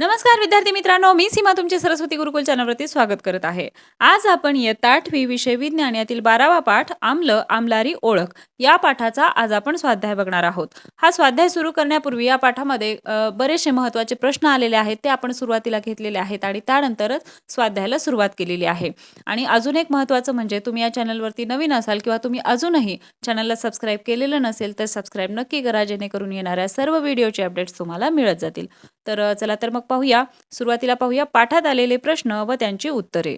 नमस्कार विद्यार्थी मित्रांनो. मी सीमा तुमचे सरस्वती गुरुकुल चॅनलवरती स्वागत करत आहे. आज आपण इयत्ता आठवी विषय विज्ञान यातील बारावा पाठ आम्ल आमलारी ओळख या पाठाचा आज आपण स्वाध्याय बघणार आहोत. हा स्वाध्याय सुरू करण्यापूर्वी या पाठामध्ये बरेचसे महत्त्वाचे प्रश्न आलेले आहेत ते आपण सुरुवातीला घेतलेले आहेत आणि त्यानंतरच स्वाध्यायाला सुरुवात केलेली आहे. आणि अजून एक महत्त्वाचं म्हणजे तुम्ही या चॅनलवरती नवीन असाल किंवा तुम्ही अजूनही चॅनलला सबस्क्राईब केलेलं नसेल तर सबस्क्राईब नक्की करा जेणेकरून येणाऱ्या सर्व व्हिडिओचे अपडेट्स तुम्हाला मिळत जातील. तर चला तर मग पाहूया. सुरुवातीला पाहूया पाठात आलेले प्रश्न व त्यांची उत्तरे.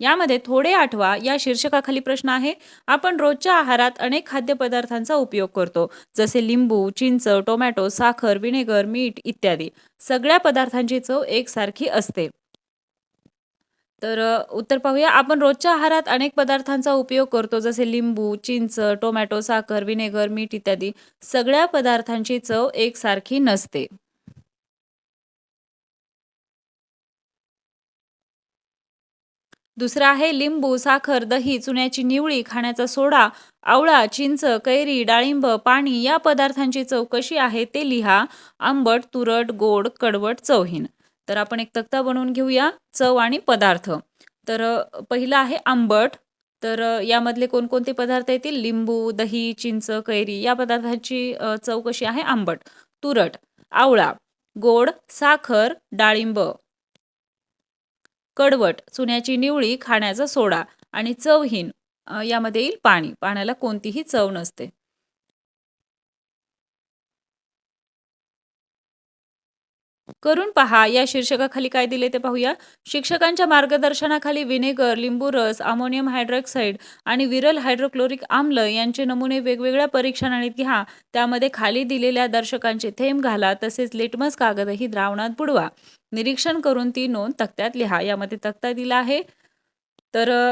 यामध्ये थोडे आठवा या शीर्षकाखाली प्रश्न आहे. आपण रोजच्या आहारात अनेक खाद्यपदार्थांचा उपयोग करतो. जसे लिंबू चिंच टोमॅटो साखर विनेगर मीठ इत्यादी. सगळ्या पदार्थांची चव एकसारखी असते. तर उत्तर पाहूया. आपण रोजच्या आहारात अनेक पदार्थांचा उपयोग करतो जसे लिंबू चिंच टोमॅटो साखर विनेगर मीठ इत्यादी. सगळ्या पदार्थांची चव एकसारखी नसते. दुसरं आहे लिंबू साखर दही चुन्याची निवळी खाण्याचा सोडा आवळा चिंच कैरी डाळिंब पाणी या पदार्थांची चव कशी आहे ते लिहा. आंबट तुरट गोड कडवट चवहीन. तर आपण एक तक्ता बनवून घेऊया चव आणि पदार्थ. तर पहिलं आहे आंबट. तर यामधले कोणकोणते पदार्थ येतील? लिंबू दही चिंच कैरी या पदार्थांची चव कशी आहे? आंबट. तुरट. आवळा. गोड. साखर. डाळिंब. कडवट. चुन्याची निवळी खाण्याचा सोडा. आणि चवहीन. यामध्ये येईल पाणी. पाण्याला कोणतीही चव नसते. करून पहा. या शीर्षकाखाली काय दिले ते पाहूया. शिक्षकांच्या मार्गदर्शनाखाली विनेगर लिंबू रस अमोनियम हायड्रॉक्साईड आणि विरल हायड्रोक्लोरिक आम्ल यांचे नमुने वेगवेगळ्या परीक्षणात घ्या. त्यामध्ये खाली दिलेल्या दर्शकांचे थेंब घाला. तसेच लिटमस कागदही द्रावणात बुडवा. निरीक्षण करून ती नोंद तक्त्यात लिहा. यामध्ये तक्ता दिला आहे. तर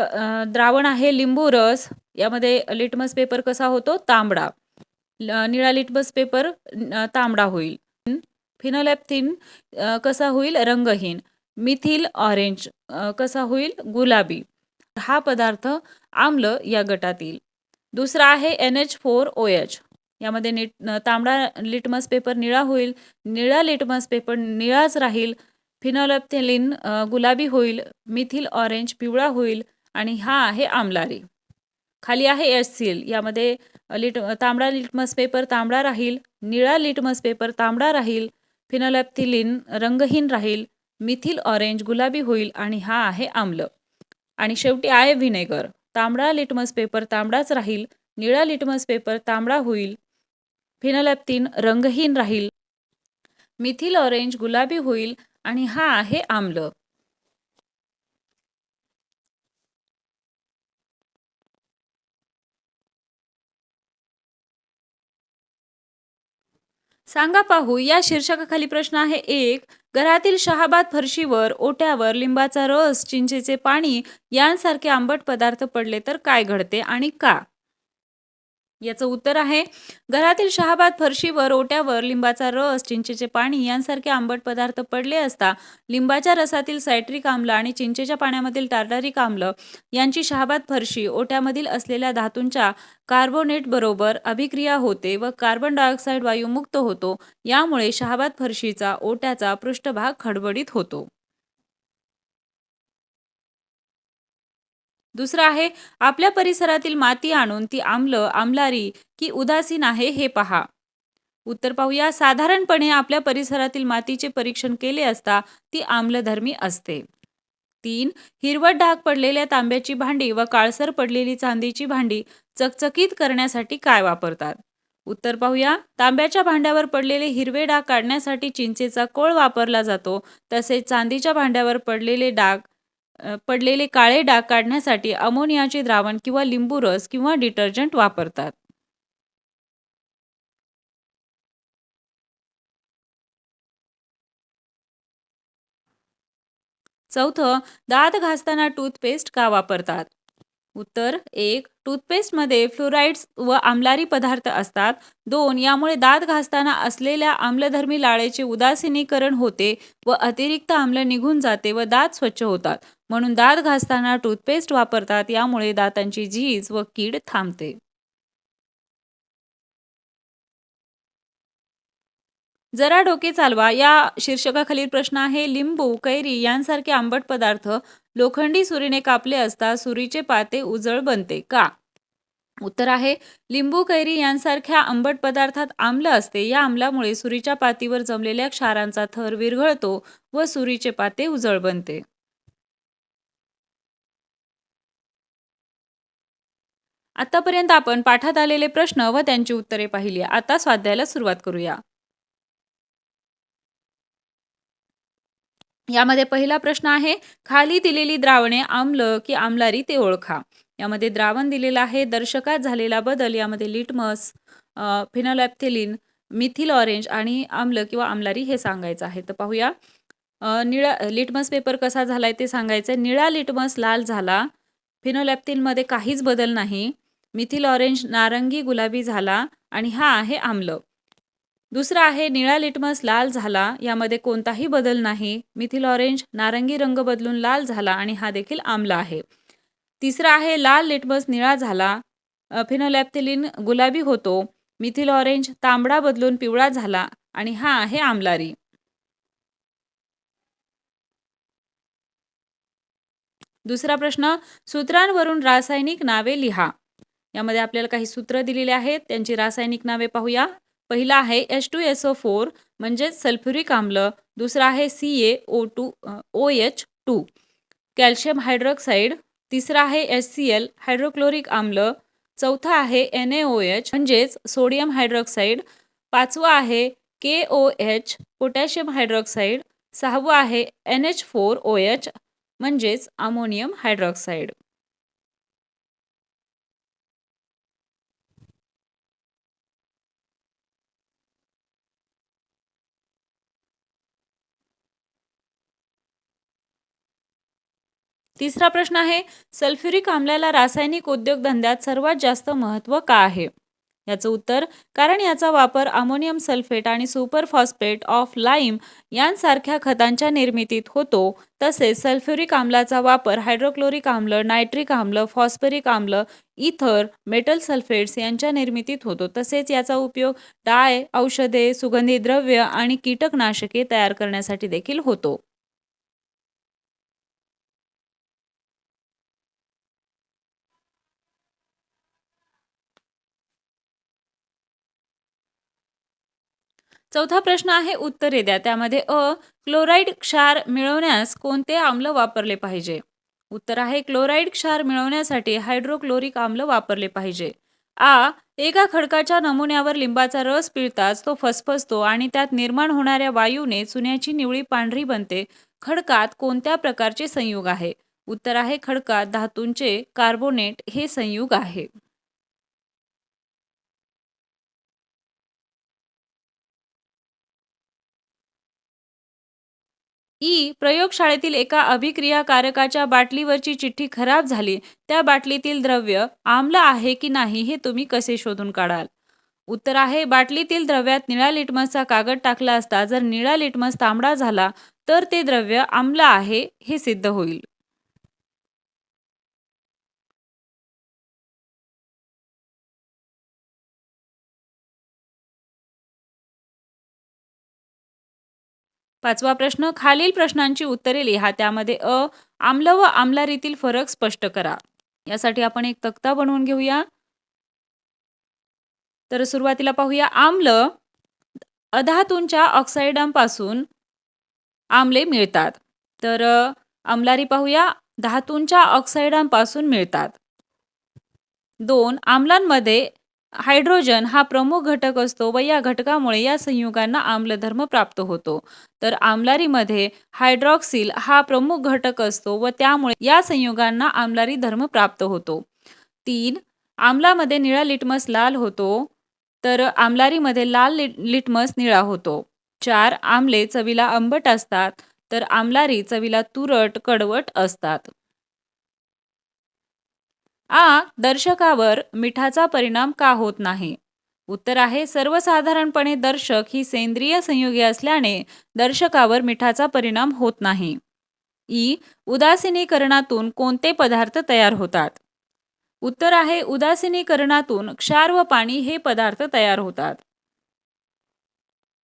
द्रावण आहे लिंबू रस. यामध्ये लिटमस पेपर कसा होतो? तांबडा. ल- निळा लिटमस पेपर तांबडा होईल. फिनोलॅप्थिन कसा होईल? रंगहीन. मिथिल ऑरेंज कसा होईल? गुलाबी. हा पदार्थ आम्ल या गटातील दुसरा आहे N H four O H यामध्ये नीट तांबडा लिटमस पेपर निळा होईल. निळा लिटमस पेपर निळाच राहील. फिनोलॅप्थेलिन गुलाबी होईल. मिथिल ऑरेंज पिवळा होईल. आणि हा आहे आमलारी. खाली आहे एच सील यामध्ये लिट तांबडा लिटमस पेपर तांबडा राहील. निळा लिटमस पेपर तांबडा राहील. फिनोलॅप्थिलिन रंगहीन राहील मिथिल ऑरेंज गुलाबी होईल आणि हा आहे आम्ल. आणि शेवटी आहे व्हिनेगर. तांबडा लिटमस पेपर तांबडाच राहील निळा लिटमस पेपर तांबडा होईल फिनोलॅप्थिन रंगहीन राहील मिथिल ऑरेंज गुलाबी होईल आणि हा आहे आम्ल. सांगा पाहू या शीर्षकाखाली प्रश्न आहे एक घरातील शहाबाद फरशीवर ओट्यावर लिंबाचा रस चिंचेचे पाणी यांसारखे आंबट पदार्थ पडले तर काय घडते आणि का? याचं उत्तर आहे घरातील शहाबाद फरशीवर ओट्यावर लिंबाचा रस चिंचेचे पाणी यांसारखे आंबट पदार्थ पडले असता लिंबाच्या रसातील सायट्रिक आम्ल आणि चिंचेच्या पाण्यामधील टार्टारिक आम्ल यांची शहाबाद फरशी ओट्यामधील असलेल्या धातूंच्या कार्बोनेट बरोबर अभिक्रिया होते व कार्बन डायऑक्साईड वायू मुक्त होतो. यामुळे शहाबाद फरशीचा ओट्याचा पृष्ठभाग खडबडीत होतो. दुसरं आहे आपल्या परिसरातील माती आणून ती आम्ल आम्लारी की उदासीन आहे हे पहा. उत्तर पाहूया. साधारणपणे आपल्या परिसरातील मातीचे परीक्षण केले असता ती आम्लधर्मी असते. तीन हिरवट डाग पडलेल्या तांब्याची भांडी व काळसर पडलेली चांदीची भांडी चकचकीत करण्यासाठी काय वापरतात? उत्तर पाहूया. तांब्याच्या भांड्यावर पडलेले हिरवे डाग काढण्यासाठी चिंचेचा कोळ वापरला जातो तसेच चांदीच्या भांड्यावर पडलेले डाग पडलेले काळे डाग काढण्यासाठी अमोनियाचे द्रावण किंवा लिंबू रस किंवा डिटर्जंट वापरतात. चौथं दात घासताना टूथपेस्ट का वापरतात? उत्तर एक टूथपेस्टमध्ये फ्लोराईड्स व आम्लारी पदार्थ असतात. दोन यामुळे दात घासताना असलेल्या आम्लधर्मी लाळेचे उदासीनीकरण होते व अतिरिक्त आम्ल निघून जाते व दात स्वच्छ होतात. म्हणून दात घासताना टूथपेस्ट वापरतात यामुळे दातांची झीज व कीड थांबते. जरा डोके चालवा. या शीर्षकाखालील प्रश्न आहे लिंबू कैरी यांसारखे आंबट पदार्थ लोखंडी सुरीने कापले असता सुरीचे पाते उजळ बनते. का? उत्तर आहे लिंबू कैरी यांसारख्या आंबट पदार्थात आम्ल असते. या आम्लामुळे सुरीच्या पातीवर जमलेल्या क्षारांचा थर विरघळतो व सुरीचे पाते उजळ बनते. आतापर्यंत आपण पाठात आलेले प्रश्न व त्यांची उत्तरे पाहिली. आता स्वाध्यायाला सुरुवात करूया. यामध्ये पहिला प्रश्न आहे खाली दिलेली द्रावणे आम्ल की आम्लारी ते ओळखा. यामध्ये द्रावण दिलेलं आहे दर्शकात झालेला बदल यामध्ये लिटमस फिनोलॅप्थेलिन मिथिल ऑरेंज आणि आम्ल किंवा आम्लारी हे सांगायचं आहे. तर पाहूया. निळा लिटमस पेपर कसा झाला आहे ते सांगायचं आहे निळा लिटमस लाल झाला. फिनोलॅप्थिनमध्ये काहीच बदल नाही. मिथिल ऑरेंज नारंगी गुलाबी झाला आणि हा आहे आम्ल. दुसरा आहे निळा लिटमस लाल झाला यामध्ये कोणताही बदल नाही. मिथिल ऑरेंज नारंगी रंग बदलून लाल झाला आणि हा देखील आमला आहे. तिसरा आहे लाल लिटमस निळा झाला. फिनोलॅप्थिलिन गुलाबी होतो. मिथिल ऑरेंज तांबडा बदलून पिवळा झाला आणि हा आहे आमलारी. दुसरा प्रश्न सूत्रांवरून रासायनिक नावे लिहा. यामध्ये आपल्याला काही सूत्र दिलेले आहेत. त्यांची रासायनिक नावे पाहूया. पहिला आहे H two S O four म्हणजेच सल्फ्युरिक आम्ल. दुसरा आहे C A O two O H two calcium hydroxide. तिसरा आहे एच सी एल हायड्रोक्लोरिक आम्ल. चौथा आहे एन ए ओ एच म्हणजेच सोडियम हायड्रॉक्साईड. पाचवा आहे K O H potassium hydroxide. सहावं आहे N H four O H म्हणजेच अमोनियम हायड्रॉक्साईड. तिसरा प्रश्न आहे सल्फ्युरिक आम्ल्याला रासायनिक उद्योगधंद्यात सर्वात जास्त महत्त्व का आहे? याचं उत्तर कारण याचा वापर अमोनियम सल्फेट आणि सुपर फॉस्फेट ऑफ लाईम यांसारख्या खतांच्या निर्मितीत होतो तसेच सल्फ्युरिक आम्लाचा वापर हायड्रोक्लोरिक आम्ल नायट्रिक आम्ल फॉस्फरिक आम्ल इथर मेटल सल्फेट्स यांच्या निर्मितीत होतो. तसेच याचा उपयोग डाय औषधे सुगंधी द्रव्य आणि कीटकनाशके तयार करण्यासाठी देखील होतो. चौथा प्रश्न आहे उत्तरे द्या. त्यामध्ये अ क्लोराईड क्षार मिळवण्यास कोणते आम्ल वापरले पाहिजे? उत्तर आहे क्लोराईड क्षार मिळवण्यासाठी हायड्रोक्लोरिक आम्ल वापरले पाहिजे. आ एका खडकाच्या नमुन्यावर लिंबाचा रस पिळताच तो फसफसतो आणि त्यात निर्माण होणाऱ्या वायूने चुन्याची निवळी पांढरी बनते. खडकात कोणत्या प्रकारचे संयुग आहे? उत्तर आहे खडकात धातूंचे कार्बोनेट हे संयुग आहे. ई प्रयोगशाळेतील एका अभिक्रियाकारकाच्या बाटलीवरची चिठ्ठी खराब झाली. त्या बाटलीतील द्रव्य आम्ल आहे की नाही हे तुम्ही कसे शोधून काढाल? उत्तर आहे बाटलीतील द्रव्यात निळा लिटमसचा कागद टाकला असता जर निळा लिटमस तांबडा झाला तर ते द्रव्य आम्ल आहे हे सिद्ध होईल. पाचवा प्रश्न खालील प्रश्नांची उत्तरे लिहा. त्यामध्ये अ आम्ल व आम्लारीतील फरक स्पष्ट करा. यासाठी आपण एक तक्ता बनवून घेऊया. तर सुरुवातीला पाहूया. आम्ल अधातूंच्या ऑक्साईडांपासून आम्ले मिळतात. तर आम्लारी पाहूया. धातूंच्या ऑक्साईडांपासून मिळतात. दोन आम्लांमध्ये हायड्रोजन हा प्रमुख घटक असतो व या घटकामुळे या संयुगांना आम्लधर्म प्राप्त होतो. तर आम्लारीमध्ये हायड्रॉक्सिल हा प्रमुख घटक असतो व त्यामुळे या संयुगांना आम्लारी धर्म प्राप्त होतो. तीन आम्लामध्ये निळा लिटमस लाल होतो तर आम्लारीमध्ये लाल लिटमस निळा होतो. चार आमले चवीला आंबट असतात तर आम्लारी चवीला तुरट कडवट असतात. आ दर्शकावर मिठाचा परिणाम का होत नाही? उत्तर आहे सर्वसाधारणपणे दर्शक ही सेंद्रिय संयुगे असल्याने दर्शकावर मिठाचा परिणाम होत नाही. ई उदासीनीकरणातून कोणते पदार्थ तयार होतात? उत्तर आहे उदासीनीकरणातून क्षार व पाणी हे पदार्थ तयार होतात.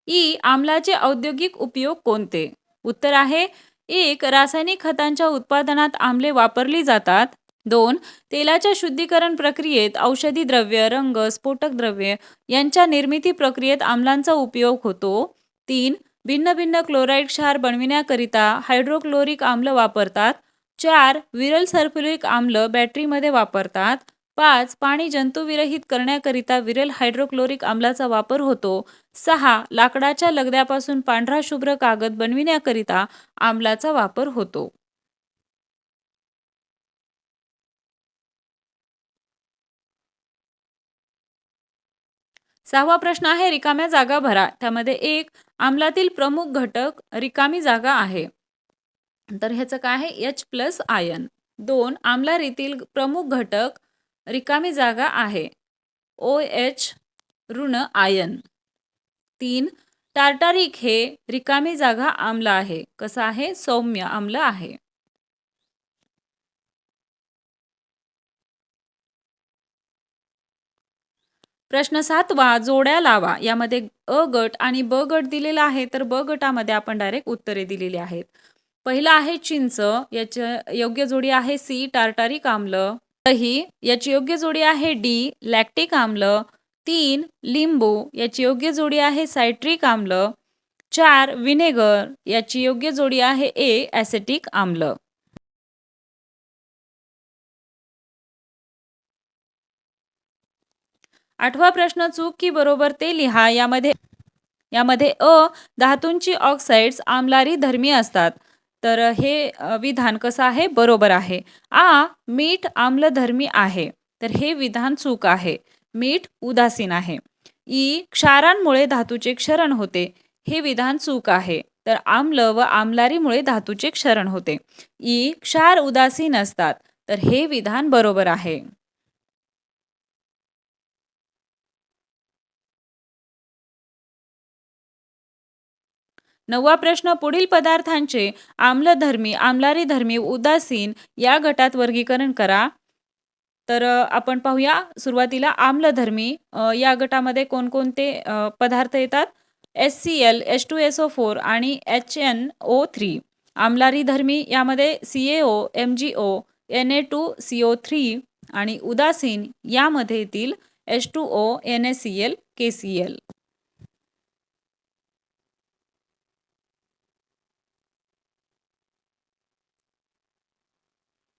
ई आम्लाचे औद्योगिक उपयोग कोणते? उत्तर आहे एक रासायनिक खतांच्या उत्पादनात आम्ले वापरली जातात. दोन तेलाच्या शुद्धीकरण प्रक्रियेत औषधी द्रव्य रंग स्फोटक द्रव्य यांच्या निर्मिती प्रक्रियेत आम्लांचा उपयोग होतो. तीन भिन्न भिन्न क्लोराईड क्षार बनविण्याकरिता हायड्रोक्लोरिक आम्ल वापरतात. चार विरल सल्फ्युरिक आम्ल बॅटरीमध्ये वापरतात. पाच पाणी जंतुविरहित करण्याकरिता विरल हायड्रोक्लोरिक आम्लाचा वापर होतो. सहा लाकडाच्या लगद्यापासून पांढरा शुभ्र कागद बनविण्याकरिता आम्लाचा वापर होतो. सहावा प्रश्न आहे रिकाम्या जागा भरा. त्यामध्ये एक आम्लातील प्रमुख घटक रिकामी जागा आहे. तर ह्याचं काय आहे? एच प्लस आयन दोन आम्लारीतील प्रमुख घटक रिकामी जागा आहे. ओ एच ऋण आयन तीन टार्टारिक हे रिकामी जागा आम्ल आहे. कसं आहे? सौम्य आम्ल आहे. प्रश्न सातवा जोड्या लावा. यामध्ये अ गट आणि ब गट दिलेला आहे तर ब गटामध्ये आपण डायरेक्ट उत्तरे दिलेली आहेत. पहिला आहे चिंच याच्या योग्य जोडी आहे सी टार्टारिक आम्ल दही याची योग्य जोडी आहे डी लॅक्टिक आम्ल तीन लिंबू याची योग्य जोडी आहे सायट्रिक आम्ल चार व्हिनेगर याची योग्य जोडी आहे ए ॲसेटिक आम्ल आठवा प्रश्न चूक की बरोबर ते लिहा. यामध्ये यामध्ये अ धातूंची ऑक्साईड्स आमलारी धर्मी असतात. तर हे विधान कसं आहे? बरोबर आहे. आ मीठ आम्लधर्मी आहे. तर हे विधान चूक आहे. मीठ उदासीन आहे. ई क्षारांमुळे धातूचे क्षरण होते. हे विधान चूक आहे. तर आम्ल व आम्लारीमुळे धातूचे क्षरण होते. ई क्षार उदासीन असतात. तर हे विधान बरोबर आहे. नववा प्रश्न पुढील पदार्थांचे आम्लधर्मी आम्लारी धर्मी उदासीन या गटात वर्गीकरण करा. तर आपण पाहूया सुरुवातीला आम्लधर्मी या गटामध्ये कोणकोणते पदार्थ येतात? S C L H two S O four आणि एच एन ओ थ्री आम्लारी धर्मी यामध्ये C A O M G O N A two C O three आणि उदासीन यामध्ये येतील H two O N A C L K C L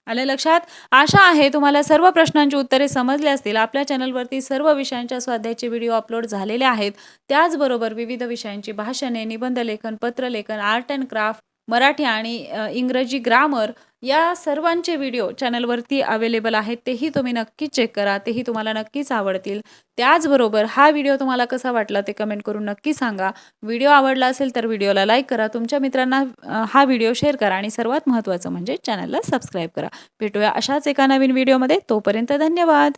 आलं लक्षात? आशा आहे तुम्हाला सर्व प्रश्नांची उत्तरे समजली असतील. आपल्या चॅनलवरती सर्व विषयांच्या स्वाध्यायचे व्हिडिओ अपलोड झालेले आहेत. त्याचबरोबर विविध विषयांची भाषणे निबंध लेखन पत्रलेखन आर्ट अँड क्राफ्ट मराठी आणि इंग्रजी ग्रामर या सर्वांचे व्हिडिओ चॅनलवरती अवेलेबल आहेत तेही तुम्ही नक्कीच चेक करा तेही तुम्हाला नक्कीच आवडतील. त्याचबरोबर हा व्हिडिओ तुम्हाला कसा वाटला ते कमेंट करून नक्की सांगा. व्हिडिओ आवडला असेल तर व्हिडिओला लाईक करा तुमच्या मित्रांना हा व्हिडिओ शेअर करा आणि सर्वात महत्त्वाचं म्हणजे चॅनलला सबस्क्राईब करा. भेटूया अशाच एका नवीन व्हिडिओमध्ये तोपर्यंत धन्यवाद!